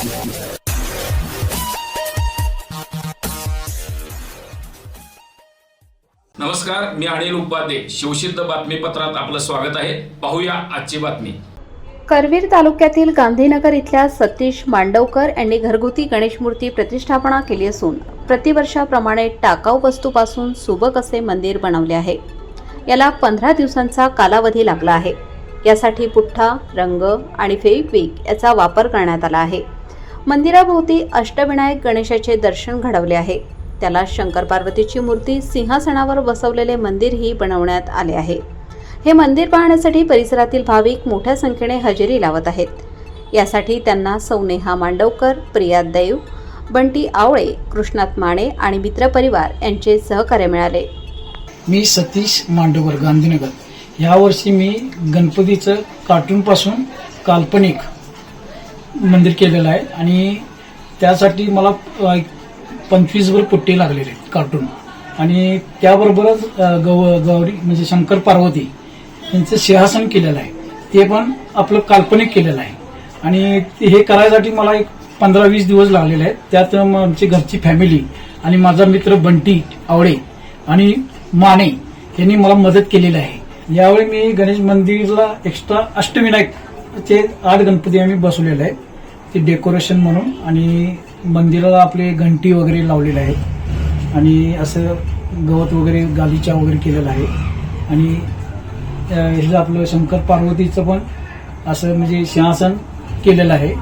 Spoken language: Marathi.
नमस्कार मी अनिल उपाध्ये. शिवसिद्ध बातमीपत्रात आपलं स्वागत आहे. पाहूया आजची बातमी. करवीर तालुक्यातील गांधीनगर इथल्या सतीश मांडवकर यांनी घरगुती गणेश मूर्ती प्रतिष्ठापना केली असून प्रतिवर्षाप्रमाणे टाकाऊ वस्तूपासून सुबक असे मंदिर बनवले आहे. याला पंधरा दिवसांचा कालावधी लागला आहे. यासाठी पुठ्ठा रंग आणि फेविक्विक याचा वापर करण्यात आला आहे. मंदिराभोवती अष्टविनायक गणेशाचे दर्शन घडवले आहे. त्याला शंकर पार्वतीची मूर्ती सिंहासनावर बसवलेले मंदिरही बनवण्यात आले आहे. हे मंदिर पाहण्यासाठी परिसरातील भाविक मोठ्या संख्येने हजेरी लावत आहेत. यासाठी त्यांना सौनेहा मांडवकर प्रिया देव बंटी आवळे कृष्णात माने आणि मित्रपरिवार यांचे सहकार्य मिळाले. मी सतीश मांडवकर गांधीनगर. यावर्षी मी गणपतीचं कार्टूनपासून काल्पनिक मंदिर केलेलं आहे. आणि त्यासाठी मला पंचवीसभर पुट्टे लागलेले आहेत कार्टून. आणि त्याबरोबरच अ, गौ गौरी म्हणजे शंकर पार्वती यांचं सिंहासन केलेलं आहे. ते पण आपलं काल्पनिक केलेलं आहे. आणि ते- हे करायसाठी मला एक पंधरा वीस दिवस लागलेले आहेत. त्यात मग आमची घरची फॅमिली आणि माझा मित्र बंटी आवळे आणि माने यांनी मला मदत केलेली आहे. यावेळी मी गणेश मंदिरला एक्स्ट्रा अष्टविनायक ते आठ गणपती आम्ही बसवलेले आहेत. ते डेकोरेशन म्हणून आणि मंदिराला आपले घंटी वगैरे लावलेले आहेत. आणि असं गवत वगैरे गालीचा वगैरे केलेला आहे. आणि हे आपलं शंकर पार्वतीचं पण असं म्हणजे सिंहासन केलेलं आहे.